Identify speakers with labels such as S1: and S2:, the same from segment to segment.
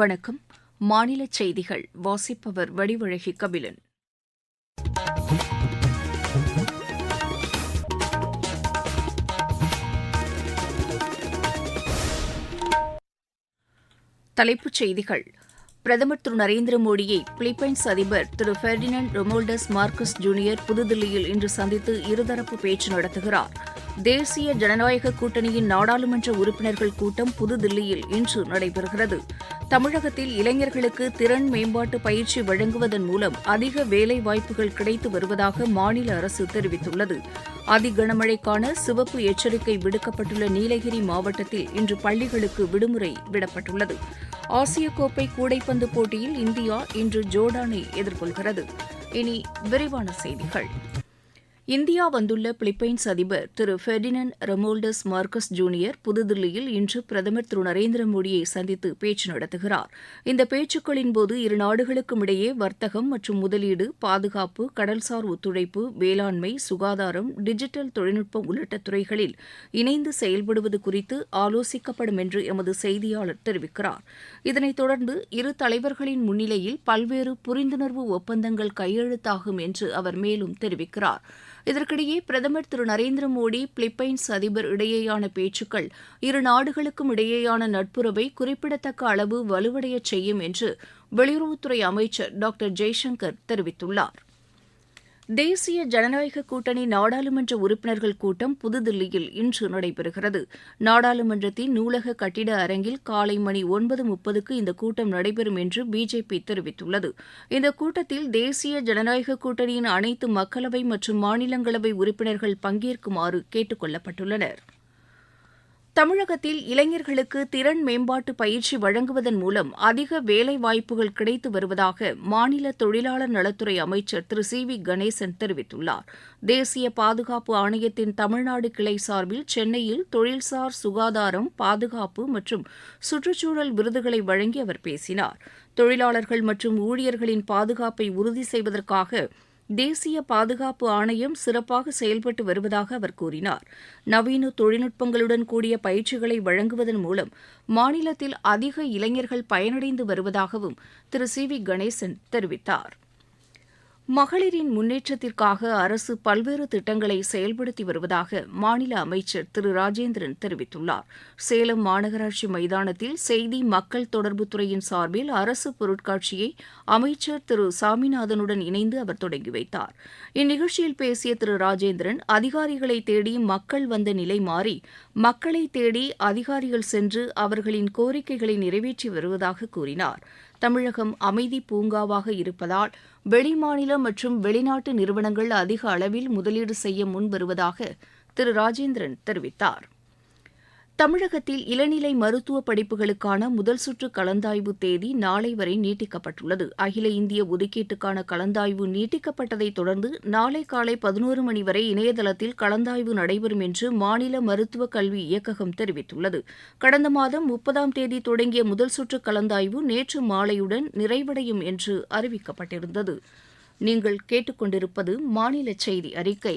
S1: வணக்கம் மாநில செய்திகள் வாசிப்பவர் வடிவழகி கபிலன் தலைப்புச் செய்திகள் பிரதமர் திரு நரேந்திர மோடியை பிலிப்பைன்ஸ் அதிபர் Thiru Ferdinand Romualdez Marcos Junior புதுதில்லியில் இன்று சந்தித்து இருதரப்பு பேச்சு நடத்துகிறாா் தேசிய ஜனநாயக கூட்டணியின் நாடாளுமன்ற உறுப்பினர்கள் கூட்டம் புதுதில்லியில் இன்று நடைபெறுகிறது தமிழகத்தில் இளைஞர்களுக்கு திறன் மேம்பாட்டு பயிற்சி வழங்குவதன் மூலம் அதிக வேலை வாய்ப்புகள் கிடைத்து வருவதாக மாநில அரசு தெரிவித்துள்ளது அதிகனமழைக்கான சிவப்பு எச்சரிக்கை விடுக்கப்பட்டுள்ள நீலகிரி மாவட்டத்தில் இன்று பள்ளிகளுக்கு விடுமுறை விடப்பட்டுள்ளது ஆசிய கோப்பை கூடைப்பந்து போட்டியில் இந்தியா இன்று ஜோர்டானை எதிர்கொள்கிறது இனி விரிவான செய்திகள் இந்தியா வந்துள்ள பிலிப்பைன்ஸ் அதிபர் Thiru Ferdinand Romualdez Marcos Junior புதுதில்லியில் இன்று பிரதமர் திரு நரேந்திர மோடியை சந்தித்து பேச்சு நடத்துகிறார் இந்த பேச்சுக்களின்போது இரு நாடுகளுக்கும் இடையே வர்த்தகம் மற்றும் முதலீடு பாதுகாப்பு கடல்சார் ஒத்துழைப்பு வேளாண்மை சுகாதாரம் டிஜிட்டல் தொழில்நுட்பம் உள்ளிட்ட துறைகளில் இணைந்து செயல்படுவது குறித்து ஆலோசிக்கப்படும் என்று எமது செய்தியாளர் தெரிவிக்கிறார் இதனைத் தொடர்ந்து இரு தலைவர்களின் முன்னிலையில் பல்வேறு புரிந்துணர்வு ஒப்பந்தங்கள் கையெழுத்தாகும் என்று அவர் மேலும் தெரிவிக்கிறார் இதற்கிடையே பிரதமர் திரு நரேந்திர மோடி பிலிப்பைன்ஸ் அதிபர் இடையேயான பேச்சுக்கள் இரு நாடுகளுக்கும் இடையேயான நட்புறவை குறிப்பிடத்தக்க அளவு வலுவடையச் செய்யும் என்று வெளியுறவுத்துறை அமைச்சர் டாக்டர் ஜெய்சங்கர் தெரிவித்துள்ளார் தேசிய ஜனநாயக கூட்டணி நாடாளுமன்ற உறுப்பினர்கள் கூட்டம் புதுதில்லியில் இன்று நடைபெறுகிறது நாடாளுமன்றத்தின் நூலக கட்டிட அரங்கில் காலை மணி ஒன்பது முப்பதுக்கு இந்த கூட்டம் நடைபெறும் என்று பிஜேபி தெரிவித்துள்ளது இந்த கூட்டத்தில் தேசிய ஜனநாயக கூட்டணியின் அனைத்து மக்களவை மற்றும் மாநிலங்களவை உறுப்பினர்கள் பங்கேற்குமாறு கேட்டுக் கொள்ளப்பட்டுள்ளனா் தமிழகத்தில் இளைஞர்களுக்கு திறன் மேம்பாட்டு பயிற்சி வழங்குவதன் மூலம் அதிக வேலை வாய்ப்புகள் கிடைத்து வருவதாக மாநில தொழிலாளர் நலத்துறை அமைச்சர் திரு சி வி கணேசன் தெரிவித்துள்ளார் தேசிய பாதுகாப்பு ஆணையத்தின் தமிழ்நாடு கிளை சார்பில் சென்னையில் தொழில்சார் சுகாதாரம் பாதுகாப்பு மற்றும் சுற்றுச்சூழல் விருதுகளை வழங்கி அவர் பேசினார் தொழிலாளர்கள் மற்றும் ஊழியர்களின் பாதுகாப்பை உறுதி செய்வதற்காக தேசிய பாதுகாப்பு ஆணையம் சிறப்பாக செயல்பட்டு வருவதாக அவர் கூறினார் நவீன தொழில்நுட்பங்களுடன் கூடிய பயிற்சிகளை வழங்குவதன் மூலம் மாநிலத்தில் அதிக இளைஞர்கள் பயனடைந்து வருவதாகவும் திரு சி வி கணேசன் தெரிவித்தாா் மகளிரின் முன்னேற்றத்திற்காக அரசு பல்வேறு திட்டங்களை செயல்படுத்தி வருவதாக மாநில அமைச்சர் திரு ராஜேந்திரன் தெரிவித்துள்ளார் சேலம் மாநகராட்சி மைதானத்தில் செய்தி மக்கள் தொடர்புத்துறையின் சார்பில் அரசு பொருட்காட்சியை அமைச்சர் திரு சாமிநாதனுடன் இணைந்து அவர் தொடங்கி வைத்தார் இந்நிகழ்ச்சியில் பேசிய திரு ராஜேந்திரன் அதிகாரிகளை தேடி மக்கள் வந்த நிலை மாறி மக்களை தேடி அதிகாரிகள் சென்று அவர்களின் கோரிக்கைகளை நிறைவேற்றி வருவதாக கூறினாா் தமிழகம் அமைதி பூங்காவாக இருப்பதால் வெளிமாநில மற்றும் வெளிநாட்டு நிறுவனங்கள் அதிக அளவில் முதலீடு செய்ய முன்வருவதாக திரு ராஜேந்திரன் தெரிவித்தாா் தமிழகத்தில் இளநிலை மருத்துவ படிப்புகளுக்கான முதல் சுற்று கலந்தாய்வு தேதி நாளை வரை நீட்டிக்கப்பட்டுள்ளது அகில இந்திய ஒதுக்கீட்டுக்கான கலந்தாய்வு நீட்டிக்கப்பட்டதை தொடர்ந்து நாளை காலை பதினோரு மணி வரை இணையதளத்தில் கலந்தாய்வு நடைபெறும் என்று மாநில மருத்துவக் கல்வி இயக்ககம் தெரிவித்துள்ளது கடந்த மாதம் முப்பதாம் தேதி தொடங்கிய முதல் சுற்று கலந்தாய்வு நேற்று மாலையுடன் நிறைவடையும் என்று அறிவிக்கப்பட்டிருந்தது நீங்கள் கேட்டுக்கொண்டிருப்பது மாநில செய்தி அறிக்கை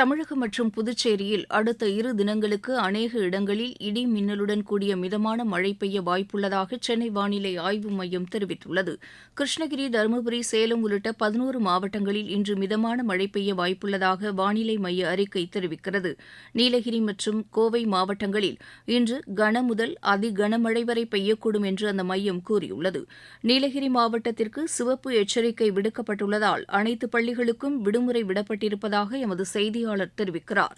S2: தமிழகம் மற்றும் புதுச்சேரியில் அடுத்த இரு தினங்களுக்கு அநேக இடங்களில் இடி மின்னலுடன் கூடிய மிதமான மழை பெய்ய வாய்ப்புள்ளதாக சென்னை வானிலை ஆய்வு மையம் தெரிவித்துள்ளது கிருஷ்ணகிரி தருமபுரி சேலம் உள்ளிட்ட பதினோரு மாவட்டங்களில் இன்று மிதமான மழை பெய்ய வாய்ப்புள்ளதாக வானிலை மைய அறிக்கை தெரிவிக்கிறது நீலகிரி மற்றும் கோவை மாவட்டங்களில் இன்று கன முதல் அதிகனமழை வரை பெய்யக்கூடும் என்று அந்த மையம் கூறியுள்ளது நீலகிரி மாவட்டத்திற்கு சிவப்பு எச்சரிக்கை விடுக்கப்பட்டுள்ளதால் அனைத்து பள்ளிகளுக்கும் விடுமுறை விடப்பட்டிருப்பதாக எமது செய்தி செய்தியாளர் தெரிவிக்கிறார்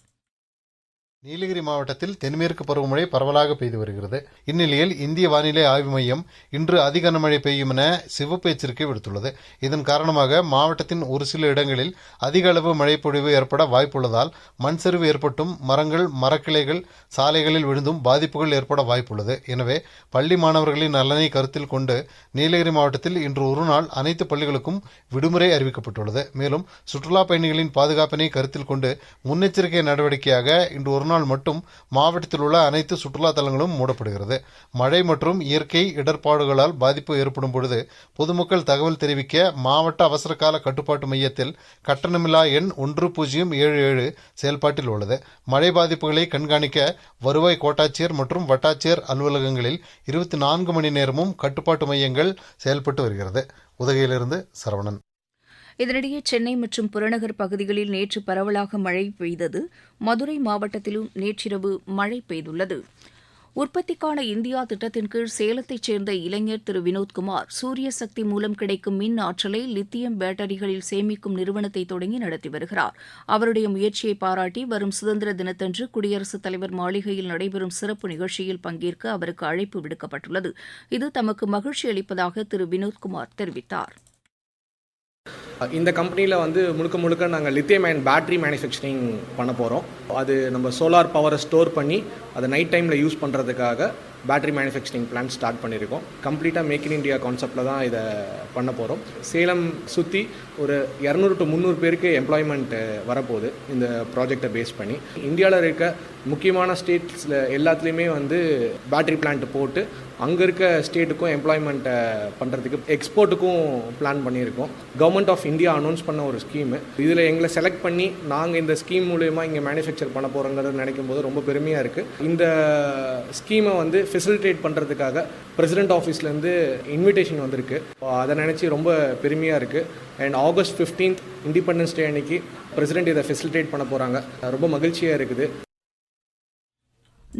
S3: நீலகிரி மாவட்டத்தில் தென்மேற்கு பருவமழை பரவலாக பெய்து வருகிறது இந்நிலையில் இந்திய வானிலை ஆய்வு மையம் இன்று அதிக கனமழை பெய்யும் என சிவப்பு எச்சரிக்கை விடுத்துள்ளது இதன் காரணமாக மாவட்டத்தின் ஒரு சில இடங்களில் அதிக அளவு மழைப்பொழிவு ஏற்பட வாய்ப்புள்ளதால் மண் சரிவு ஏற்பட்டும் மரங்கள் மரக்கிளைகள் சாலைகளில் விழுந்தும் பாதிப்புகள் ஏற்பட வாய்ப்புள்ளது எனவே பள்ளி மாணவர்களின் நலனை கருத்தில் கொண்டு நீலகிரி மாவட்டத்தில் இன்று ஒரு நாள் அனைத்து பள்ளிகளுக்கும் விடுமுறை அறிவிக்கப்பட்டுள்ளது மேலும் சுற்றுலா பயணிகளின் பாதுகாப்பினை கருத்தில் கொண்டு முன்னெச்சரிக்கை நடவடிக்கையாக இன்று ஒரு நாள் மறுநாள் மட்டும் மாவட்டத்தில் உள்ள அனைத்து சுற்றுலா தலங்களும் மூடப்படுகிறது மழை மற்றும் இயற்கை இடர்பாடுகளால் பாதிப்பு ஏற்படும் பொழுது பொதுமக்கள் தகவல் தெரிவிக்க மாவட்ட அவசரகால கட்டுப்பாட்டு மையத்தில் கட்டணமில்லா எண் ஒன்று பூஜ்ஜியம் ஏழு ஏழு செயல்பாட்டில் உள்ளது மழை பாதிப்புகளை கண்காணிக்க வருவாய் கோட்டாட்சியர் மற்றும் வட்டாட்சியர் அலுவலகங்களில் இருபத்தி நான்கு மணி நேரமும் கட்டுப்பாட்டு மையங்கள் செயல்பட்டு வருகிறது உதகையிலிருந்து சரவணன்
S2: இதனிடையே சென்னை மற்றும் புறநகர் பகுதிகளில் நேற்று பரவலாக மழை பெய்தது மதுரை மாவட்டத்திலும் நேற்றிரவு மழை பெய்துள்ளது உற்பத்திக்கான இந்தியா திட்டத்தின் கீழ் சேலத்தைச் சேர்ந்த இளைஞர் திரு வினோத்குமார் சூரிய சக்தி மூலம் கிடைக்கும் மின் ஆற்றலை லித்தியம் பேட்டரிகளில் சேமிக்கும் நிறுவனத்தை தொடங்கி நடத்தி வருகிறார் அவருடைய முயற்சியை பாராட்டி வரும் சுதந்திர தினத்தன்று குடியரசுத் தலைவர் மாளிகையில் நடைபெறும் சிறப்பு நிகழ்ச்சியில் பங்கேற்க அவருக்கு அழைப்பு விடுக்கப்பட்டுள்ளது இது தமக்கு மகிழ்ச்சி அளிப்பதாக திரு வினோத்குமார் தெரிவித்தார்
S4: இந்த கம்பெனியில் வந்து முழுக்க முழுக்க நாங்கள் லித்தியம் அயன் பேட்ரி மேனுஃபேக்சரிங் பண்ண போகிறோம் அது நம்ம சோலார் பவரை ஸ்டோர் பண்ணி அதை நைட் டைமில் யூஸ் பண்ணுறதுக்காக பேட்ரி மேனுஃபேக்சரிங் பிளான் ஸ்டார்ட் பண்ணியிருக்கோம் கம்ப்ளீட்டாக மேக் இன் இண்டியா கான்செப்டில் தான் இதை பண்ண போகிறோம் சேலம் சுற்றி ஒரு இரநூறு டு முந்நூறு பேருக்கு எம்ப்ளாய்மெண்ட் வரப்போகுது இந்த ப்ராஜெக்டை பேஸ் பண்ணி இந்தியாவில் இருக்க முக்கியமான ஸ்டேட்ஸில் எல்லாத்துலேயுமே வந்து பேட்ரி பிளான்ட் போட்டு அங்கே இருக்க ஸ்டேட்டுக்கும் எம்ப்ளாய்மெண்ட்டை பண்ணுறதுக்கு எக்ஸ்போர்ட்டுக்கும் பிளான் பண்ணியிருக்கோம் கவர்மெண்ட் ஆஃப் இந்தியா அனௌன்ஸ் பண்ண ஒரு ஸ்கீமு இதில் எங்களை செலக்ட் பண்ணி நாங்கள் இந்த ஸ்கீம் மூலயமா இங்கே மேனுஃபேக்சர் பண்ண போகிறோங்கிறது நினைக்கும் போது ரொம்ப பெருமையாக இருக்குது இந்த ஸ்கீமை வந்து ஃபெசிலிட்டேட் பண்ணுறதுக்காக பிரசிடென்ட் ஆஃபீஸ்லேருந்து இன்விடேஷன் வந்திருக்கு அதை நினச்சி ரொம்ப பெருமையாக இருக்குது and August fifteenth independence day அன்னைக்கு பிரசிடென்ட் இதை ஃபெசிலிட்டேட் பண்ண போகிறாங்க ரொம்ப மகிழ்ச்சியாக இருக்குது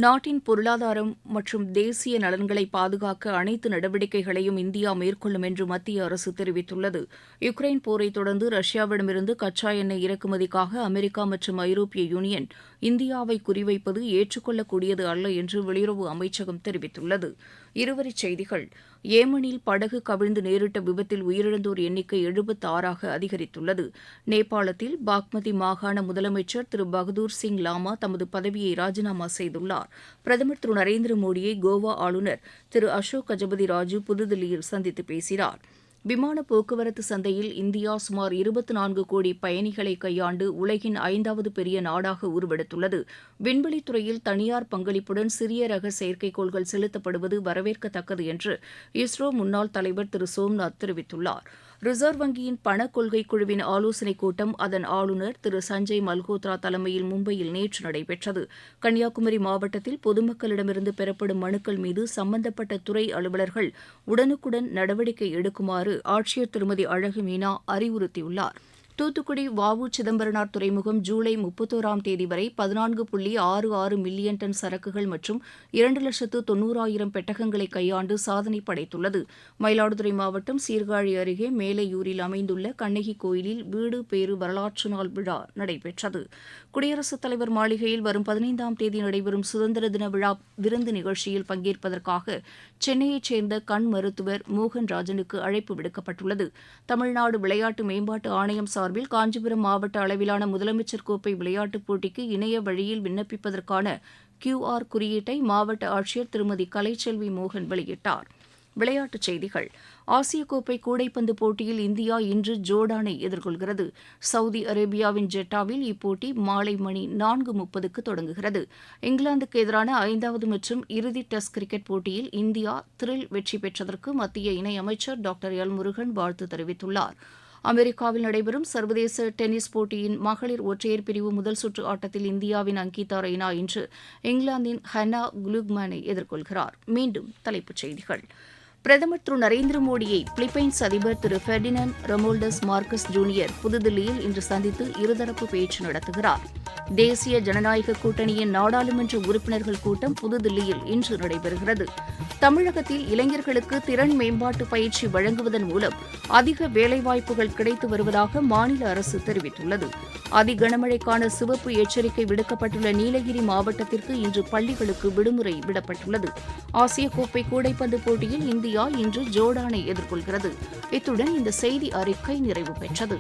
S2: நாட்டின் பொருளாதாரம் மற்றும் தேசிய நலன்களை பாதுகாக்க அனைத்து நடவடிக்கைகளையும் இந்தியா மேற்கொள்ளும் என்று மத்திய அரசு தெரிவித்துள்ளது யுக்ரைன் போரை தொடர்ந்து ரஷ்யாவிடமிருந்து கச்சா எண்ணெய் இறக்குமதிக்காக அமெரிக்கா மற்றும் ஐரோப்பிய யூனியன் இந்தியாவை குறிவைப்பது ஏற்றுக்கொள்ளக்கூடியது அல்ல என்று வெளியுறவு அமைச்சகம் தெரிவித்துள்ளது இருவரிச் செய்திகள் ஏமனில் படகு கவிழ்ந்து நேரிட்ட விபத்தில் உயிரிழந்தோர் எண்ணிக்கை எழுபத்தாறாக அதிகரித்துள்ளது நேபாளத்தில் பாக்மதி மாகாண முதலமைச்சர் திரு பகதூர் சிங் லாமா தமது பதவியை ராஜினாமா செய்துள்ளார் பிரதமர் திரு நரேந்திர மோடியை கோவா ஆளுநர் திரு அசோக் கஜபதி ராஜு புதுதில்லியில் சந்தித்து பேசினாா் விமான போக்குவரத்து சந்தையில் இந்தியா சுமார் இருபத்து நான்கு கோடி பயணிகளை கையாண்டு உலகின் ஐந்தாவது பெரிய நாடாக உருவெடுத்துள்ளது விண்வெளித்துறையில் துறையில் தனியார் பங்களிப்புடன் சிறிய ரக செயற்கைக்கோள்கள் செலுத்தப்படுவது வரவேற்கத்தக்கது என்று இஸ்ரோ முன்னாள் தலைவர் திரு சோம்நாத் தெரிவித்துள்ளாா் ரிசர்வ் வங்கியின் பண கொள்கை குழுவின் ஆலோசனைக் கூட்டம் அதன் ஆளுநர் திரு சஞ்சய் மல்கோத்ரா தலைமையில் மும்பையில் நேற்று நடைபெற்றது கன்னியாகுமரி மாவட்டத்தில் பொதுமக்களிடமிருந்து பெறப்படும் மனுக்கள் மீது சம்பந்தப்பட்ட துறை அலுவலர்கள் உடனுக்குடன் நடவடிக்கை எடுக்குமாறு ஆட்சியர் திருமதி அழகு மீனா அறிவுறுத்தியுள்ளாா் தூத்துக்குடி வவு சிதம்பரனார் துறைமுகம் ஜூலை முப்பத்தோராம் தேதி வரை பதினான்கு புள்ளி ஆறு ஆறு மில்லியன் டன் சரக்குகள் மற்றும் இரண்டு லட்சத்து தொன்னூறாயிரம் பெட்டகங்களை கையாண்டு சாதனை படைத்துள்ளது மயிலாடுதுறை மாவட்டம் சீர்காழி அருகே மேலையூரில் அமைந்துள்ள கண்ணகி கோயிலில் வீடு பேறு வரலாற்று நாள் விழா நடைபெற்றது குடியரசுத் தலைவர் மாளிகையில் வரும் பதினைந்தாம் தேதி நடைபெறும் சுதந்திர தின விழா விருந்து நிகழ்ச்சியில் பங்கேற்பதற்காக சென்னையைச் சேர்ந்த கண் மருத்துவர் மோகன் ராஜனுக்கு அழைப்பு விடுக்கப்பட்டுள்ளது தமிழ்நாடு விளையாட்டு மேம்பாட்டு ஆணையம் சார் சார்பில் காஞ்சிபுரம் மாவட்ட அளவிலான முதலமைச்சர் கோப்பை விளையாட்டுப் போட்டிக்கு இணைய வழியில் விண்ணப்பிப்பதற்கான ஆர் குறியீட்டை மாவட்ட ஆட்சியர் திருமதி கலைச்செல்வி மோகன் வெளியிட்டார் விளையாட்டுச் செய்திகள் ஆசிய கோப்பை கூடைப்பந்து போட்டியில் இந்தியா இன்று ஜோர்டானை எதிர்கொள்கிறது சவுதி அரேபியாவின் ஜெட்டாவில் இப்போட்டி மாலை மணி நான்கு முப்பதுக்கு தொடங்குகிறது இங்கிலாந்துக்கு எதிரான ஐந்தாவது மற்றும் இறுதி டெஸ்ட் கிரிக்கெட் போட்டியில் இந்தியா த்ரில் வெற்றி பெற்றதற்கு மத்திய இணையமைச்சர் டாக்டர் எல் முருகன் வாழ்த்து தெரிவித்துள்ளாா் அமெரிக்காவில் நடைபெறும் சர்வதேச டென்னிஸ் போட்டியின் மகளிர் ஒற்றையர் பிரிவு முதல் சுற்று ஆட்டத்தில் இந்தியாவின் அங்கிதா ரெய்னா இன்று இங்கிலாந்தின் ஹன்னா குலுக்மேனை எதிர்கொள்கிறார் மீண்டும் தலைப்புச் செய்திகள் பிரதமர் திரு நரேந்திர மோடியை பிலிப்பைன்ஸ் அதிபர் Thiru Ferdinand Romualdez Marcos Junior புதுதில்லியில் இன்று சந்தித்து இருதரப்பு பேச்சு நடத்துகிறார் தேசிய ஜனநாயக கூட்டணியின் நாடாளுமன்ற உறுப்பினர்கள் கூட்டம் புதுதில்லியில் இன்று நடைபெறுகிறது தமிழகத்தில் இளைஞர்களுக்கு திறன் மேம்பாட்டு பயிற்சி வழங்குவதன் மூலம் அதிக வேலைவாய்ப்புகள் கிடைத்து வருவதாக மாநில அரசு தெரிவித்துள்ளது அதிகனமழைக்கான சிவப்பு எச்சரிக்கை விடுக்கப்பட்டுள்ள நீலகிரி மாவட்டத்திற்கு இன்று பள்ளிகளுக்கு விடுமுறை விடப்பட்டுள்ளது ஆசிய கோப்பை கூடைப்பந்து போட்டியில் இந்தியா இந்தியா இன்று ஜோர்டானை எதிர்கொள்கிறது இத்துடன் இந்த செய்தி அறிக்கை நிறைவு பெற்றது